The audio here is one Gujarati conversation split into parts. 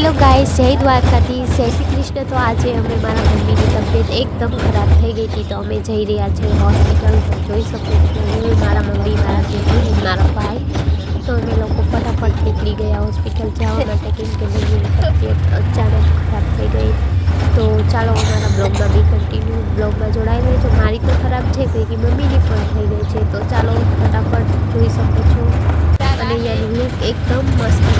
હેલો ગાઈસ, જય દ્વારકાધીશ, જય શ્રી કૃષ્ણ. તો આજે અમે મારા મમ્મીની તબિયત એકદમ ખરાબ થઈ ગઈ હતી તો અમે જઈ રહ્યા છીએ હોસ્પિટલ તો જોઈ શકો છો. હું, મારા મમ્મી, મારા દીદી મારા ભાઈ. તો અમે લોકો ફટાફટ નીકળી ગયા હોસ્પિટલ જવા માટે, કેમ કે મમ્મીની તબિયત અચાનક ખરાબ થઈ ગઈ. તો ચાલો અમારા બ્લોગમાં બી કન્ટિન્યુ બ્લોગમાં જોડાઈ રહેજો. મારી તો ખરાબ છે પૈકી મમ્મીની પણ થઈ ગઈ છે. તો ચાલો, ફટાફટ જોઈ શકો છો. અને અહીંયાની લુક એકદમ મસ્ત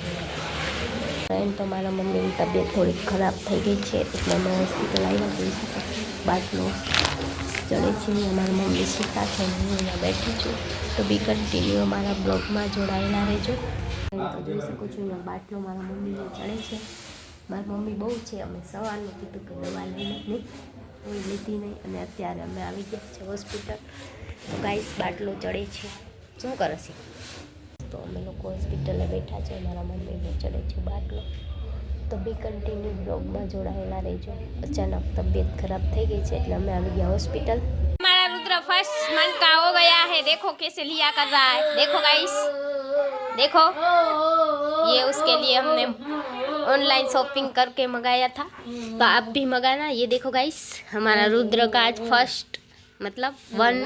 ફ્રેન્ડ તો મારા મમ્મીની તબિયત થોડીક ખરાબ થઈ ગઈ છે, એટલે અમે હોસ્પિટલ આવ્યા જોઈ શકું બાટલો ચડે છે અહીંયા મારા મમ્મી સૂતા છે, હું અહીંયા બેઠી છું. તો બી કન્ટિન્યુ અમારા બ્લોગમાં જોડાયેલા રહેજો. જોઈ શકું છું, અહીંયા બાટલો મારા મમ્મીને ચડે છે. મારી મમ્મી બહુ છે, અમે સવારનું કીધું કે દવા લઈને નહીં કોઈ લીધી નહીં અને અત્યારે અમે આવી ગયા છે હોસ્પિટલ તો ગાઈસ બાટલો ચડે છે. શું કરે છે? તો અમે લોકો હોસ્પિટલે બેઠા છે મારા મમ્મીને ચડે છે બાટલો તો બી કન્ટિન્યુ બ્લોગમાં જોડાયેલા રહેજો અચાનક તબિયત ખરાબ થઈ ગઈ છે એટલે અમે આવી ગયા હોસ્પિટલ हमारा रुद्र फर्स्ट मंथ का हो गया है देखो कैसे लिया कर रहा है देखो गाइस देखो ये उसके लिए हमने ऑनलाइन शॉपिंग करके मंगाया था तो आप भी मंगाना ये देखो गाइस हमारा रुद्र का आज फर्स्ट मतलब वन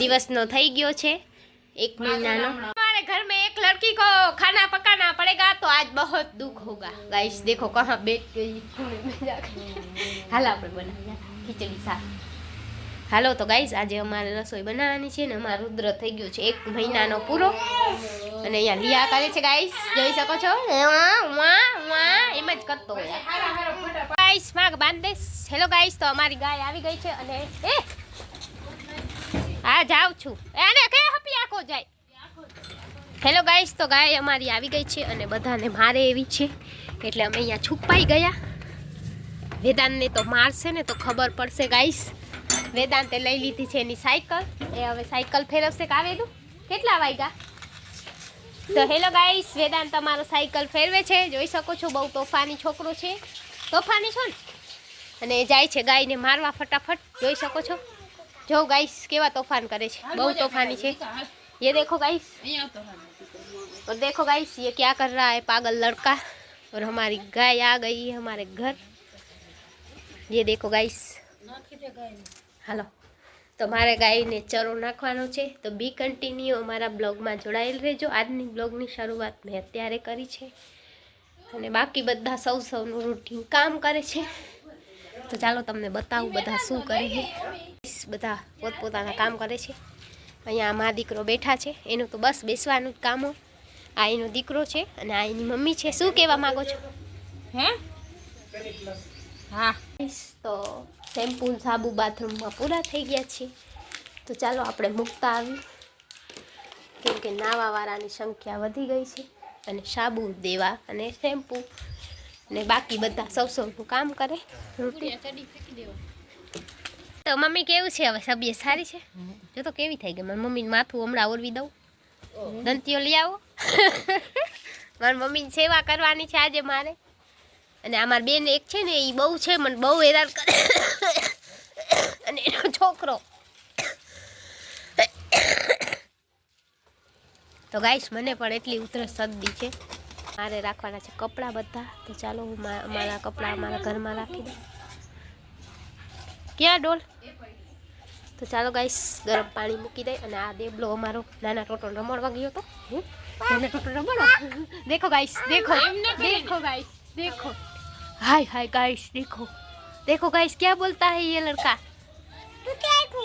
દિવસનો થઈ ગયો છે એક મહિનાનો हमारे घर में एक लड़की को खाना पकाना पड़ेगा तो आज बहुत दुख होगा गाइस देखो कहाँ बैठ गई कोने में जाके हाल આપણે બનાવ્યા ખીચડી શાક હાલો તો ગાઈસ આજે અમારે રસોઈ બનાવવાની છે ને અમારો રુદ્ર થઈ ગયો છે એક મહિનાનો પૂરો અને અહીંયા લિયા કરે છે ગાઈસ જોઈ શકો છો વાહ, વાહ, વાહ, એમ જ કરતો હોય ગાઈસ માગ બાંધ દઈશ હેલો ગાઈસ તો અમારી ગાય આવી ગઈ છે અને એ હા જાઉં છું એ આને કે હપી આખો જાય. હેલો ગાઈસ તો ગાય અમારી આવી ગઈ છે અને બધાને મારે એવી છે. એટલે અમે અહીંયા છુપાઈ ગયા. વેદાંતને તો મારશે ને તો ખબર પડશે ગાઈસ વેદાંતે લઈ લીધી છે એની સાયકલ. એ હવે સાયકલ ફેરવશે કાવેલું. કેટલા વાગ્યા? તો હેલો ગાઈસ વેદાંત તમારો સાયકલ ફેરવે છે. જોઈ શકો છો, બહુ તોફાની છોકરો છે. તોફાની છો ને? અને જાય છે ગાયને મારવા ફટાફટ. જોઈ શકો છો? જો ગાઈસ કેવા તોફાન કરે છે. બહુ તોફાની છે. ये देखो गाइस और देखो गाइस ये क्या कर रहा है पागल लड़का और हमारी गाय आ गई है हमारे घर ये देखो गाइस હાલો તો મારે ગાયને ચરો નાખવાનો છે તો બી કન્ટિન્યુ અમારા બ્લોગમાં જોડાયેલ રહેજો આજની બ્લોગની શરૂઆત મેં અત્યારે કરી છે અને બાકી બધા સૌ સૌનું રૂટીન કામ કરે છે તો ચાલો તમને બતાવું બધા શું કરે છે બધા પોતપોતાના કામ કરે છે અહીંયા આ મા દીકરો બેઠા છે. એનું તો બસ બેસવાનું જ કામ હોય. આ એનો દીકરો છે અને આ એની મમ્મી છે. શું કહેવા માંગો છો? હે? હા. તો શેમ્પૂ સાબુ બાથરૂમમાં પૂરા થઈ ગયા છે. તો ચાલો આપણે મૂકતા આવી કેમ કે નાવાવાળાની સંખ્યા વધી ગઈ છે અને સાબુ દેવા અને શેમ્પૂ ને બાકી બધા સૌ સૌનું કામ કરે. રૂટીન તો મમ્મી કેવું છે? હવે તબિયત સારી છે? જો તો કેવી થઈ ગઈ. મારી મમ્મીને માથું હમણાં ઓરવી દઉં. દંતીઓ લઈ આવો. મારી મમ્મીની સેવા કરવાની છે આજે મારે. અને આ મારી બેન એક છે ને એ બહુ છે, મને બહુ હેરાન કરે. અને એનો છોકરો. તો ગાઈશ મને પણ એટલી ઉતરસ શરદી છે. મારે રાખવાના છે કપડાં બધા. તો ચાલો હું મારા કપડાં અમારા ઘરમાં રાખી દઉં. ક્યાં ડોલ? તો ચાલો ગાઈસ ગરમ પાણી મૂકી દે અને આ દેબલો અમારો નાના ટોટો રમણવા ગયો તો હું નાના ટોટો રમણવા દેખો ગાઈસ દેખો દેખો ગાઈસ देखो हाय हाय गाइस देखो देखो गाइस क्या बोलता है ये लड़का तू क्या तू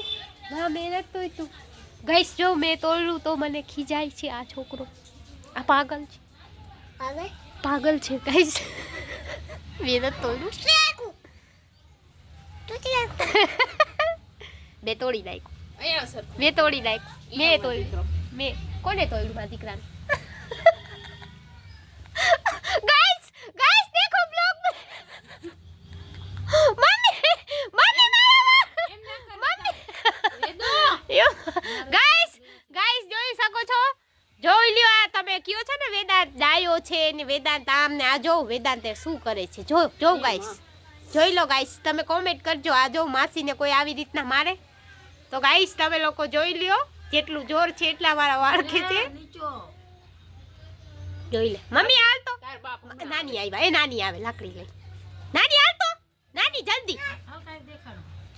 ના મહેનત તો તું ગાઈસ જો મેં તોડ્યું તો મને ખીજાય છે આ છોકરો આ પાગલ છે પાગલ છે ગાઈસ મહેનત તોડ્યું બે તોડી લાયક બે તોડી લાયક મે તોડી. મે કોને તોડ્યું મા દીકરાને? ગાઈસ ગાઈસ દેખો blog mummy mummy mummy. Guys guys જોઈ શકો છો? જોઈ લ્યો આ તમે કયો છો ને? વેદાંત ડાયો છે ને વેદાંત આમ ને આ જો વેદાંત શું કરે છે? જો જો ગાઈસ જોઈ લો ગાઈસ તમે કોમેન્ટ કરજો. આ જો માસીને કોઈ આવી રીતના મારે? તો ગાઈશ તમે લોકો જોઈ લ્યો જેટલું જોર છે એટલા મારા વાળ ખેંચે જોઈ લે. મમ્મી હાલ તો. નાની આવ્યા. એ નાની આવે લાકડી લઈ. નાની હાલ તો. નાની જલ્દી.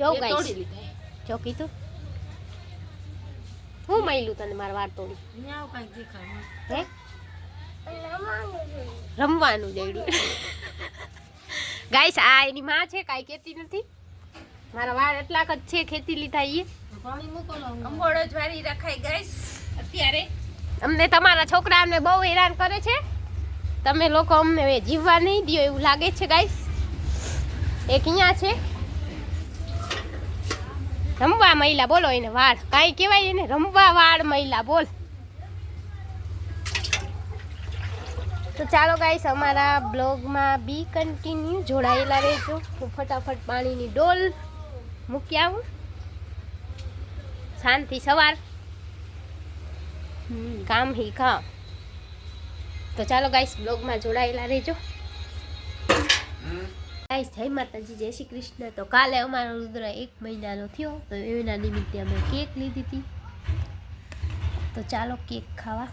જો ગાઈશ જો કીધું. હું મયલું તને મારા વાળ તોડી? હે? રમવાનું જઈડું ગાઈસ આ એની માં છે કાંઈ કહેતી નથી. મારા વાળ એટલાક જ છે ખેતી લીધા ઈ. અંબોળો જ્વારી વારી રખાય ગઈશ અત્યારે અમને તમારા છોકરા અમને બહુ હેરાન કરે છે. તમે લોકો અમને જીવવા નહીં દો એવું લાગે છે ગાઈસ એક અહીંયા છે. રમવા મહિલા બોલો એને વાળ. કાંઈ કહેવાય એને? રમવા વાળ મહિલા બોલ. તો ચાલો ગાઈસ અમારા બ્લોગમાં બી કન્ટિન્યુ જોડાયેલા રહેજો. હું ફટાફટ પાણીની ડોલ મૂકી આવું. શાંતિ સવાર. હમ, કામ હી કામ તો ચાલો ગાઈસ બ્લોગમાં જોડાયેલા રહેજો. ગાઈસ જય માતાજી જય શ્રી કૃષ્ણ. તો કાલે અમારો રુદ્ર એક મહિનાનો થયો તો એના નિમિત્તે અમે કેક લીધી હતી. તો ચાલો કેક ખાવા.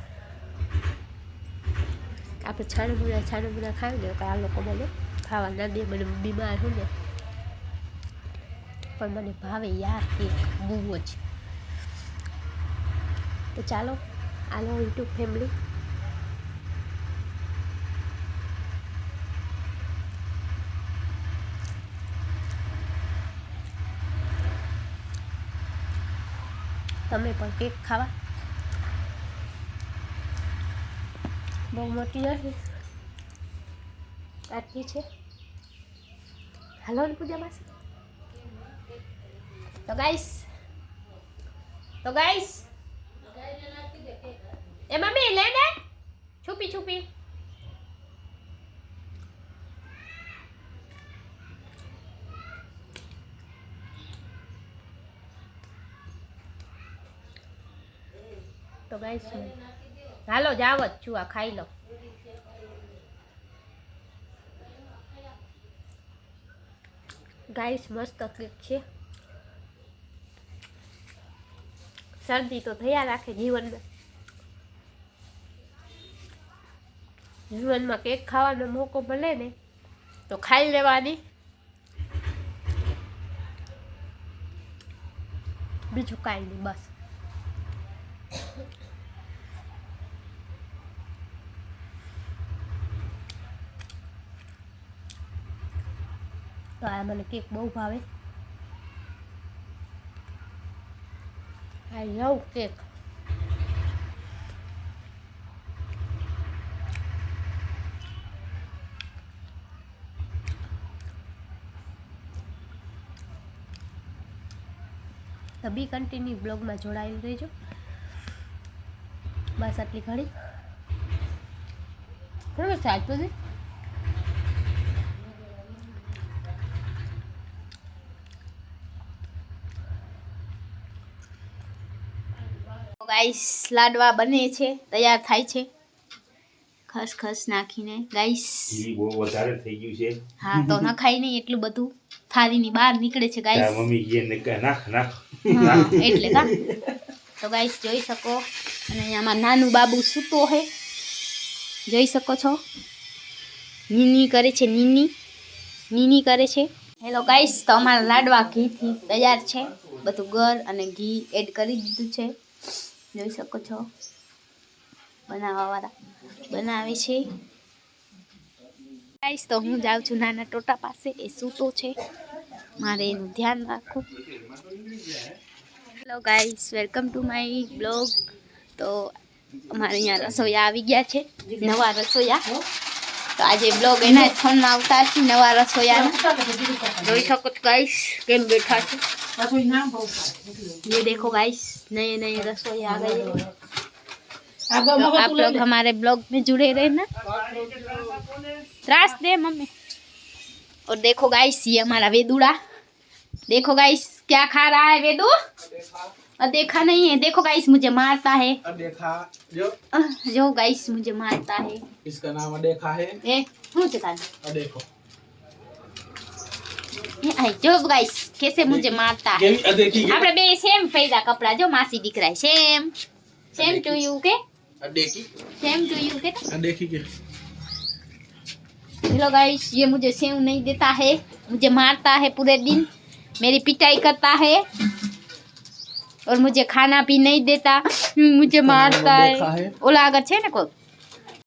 આપણે છાણું છાણું બુરા ખાવી લે આ લોકો મને ખાવા ના દે મને બીમાર હું ને. પણ મને ભાવે યાર કેક બહુ જ. તો ચાલો આલો યુટ્યુબ ફેમિલી તમે પણ કેક ખાવા. બહુ મોટી નથી. આટલી છે. હાલો ને પૂજા માસી. તો ગાઈસ તો ગાઈસ એ મમ્મી, લે ને. છુપી છુપી. તો ગાઈસ હાલો, જાવ જ છું, આ ખાઈ લો ગાઈસ, મસ્ત કેક છે. શરદી તો થયા રાખે જીવનમાં. જીવનમાં કેક ખાવાનો મોકો મળે ને, તો ખાઈ લેવાની. બીજું કાંઈ નહીં, બસ. તો આ મને કેક બહુ ભાવે. I love cake. તો બી કન્ટિન્યુ બ્લોગમાં જોડાયેલું રહેજો. બસ આટલી ઘડી બરાબર આજ પછી ગાઈસ લાડવા બને છે તૈયાર થાય છે. ખસ ખસ નાખીને ગાઈસ બહુ વધારે થઈ ગયું છે. હા તો નખાય નહીં એટલું બધું. થાળીની બહાર નીકળે છે ગાઈસ મમ્મી કહે ને નાખ નાખ. એટલે કા. તો ગાઈસ જોઈ શકો. અને અહીંયામાં નાનું બાબુ સૂતો હે. જોઈ શકો છો. નીની કરે છે નીની. નીની કરે છે. હેલો ગાઈસ તો અમારા લાડવા ઘીથી તૈયાર છે. બધું ગર અને ઘી એડ કરી દીધું છે. જોઈ શકો છો. બનાવવાવાળા બનાવે છે. ગાઈસ તો હું જાઉં છું નાના ટોટા પાસે એ સૂતો છે મારે એનું ધ્યાન રાખવું hello guys welcome to my blog તો અમારે અહીંયા રસોઈયા આવી ગયા છે નવા રસોઈયા તો આજે બ્લોગ એના જ ફોનમાં આવતા છે નવા રસોઈયા જોઈ શકો છો ગાઈસ કેમ બેઠા છે ये देखो गाइस नए नए रसोई आ गए हैं तो आप लोग हमारे ब्लॉग में जुड़े रहना रास दे मम्मी और देखो गाइस ये हमारा वेदुड़ा। देखो गाइस क्या खा रहा है वेदू? देखा, देखा नहीं है। देखो गाइस मुझे मारता है। देखा जो? जो गाइस मुझे मारता है। इसका नाम देखा है। ए देखो। ये आई जो गाइस कैसे मुझे मारता है। આપણે બે સેમ પહેર્યા કપડા જો માસી દીકરા સેમ सेम ટુ યુ કે અડેકી सेम टू यू के देखी के हेलो गाइस ये मुझे सेव नहीं देता है मुझे मारता है पूरे दिन मेरी पिटाई करता है और मुझे खाना भी नहीं देता मुझे मारता है। ओला अगर है ना कोई?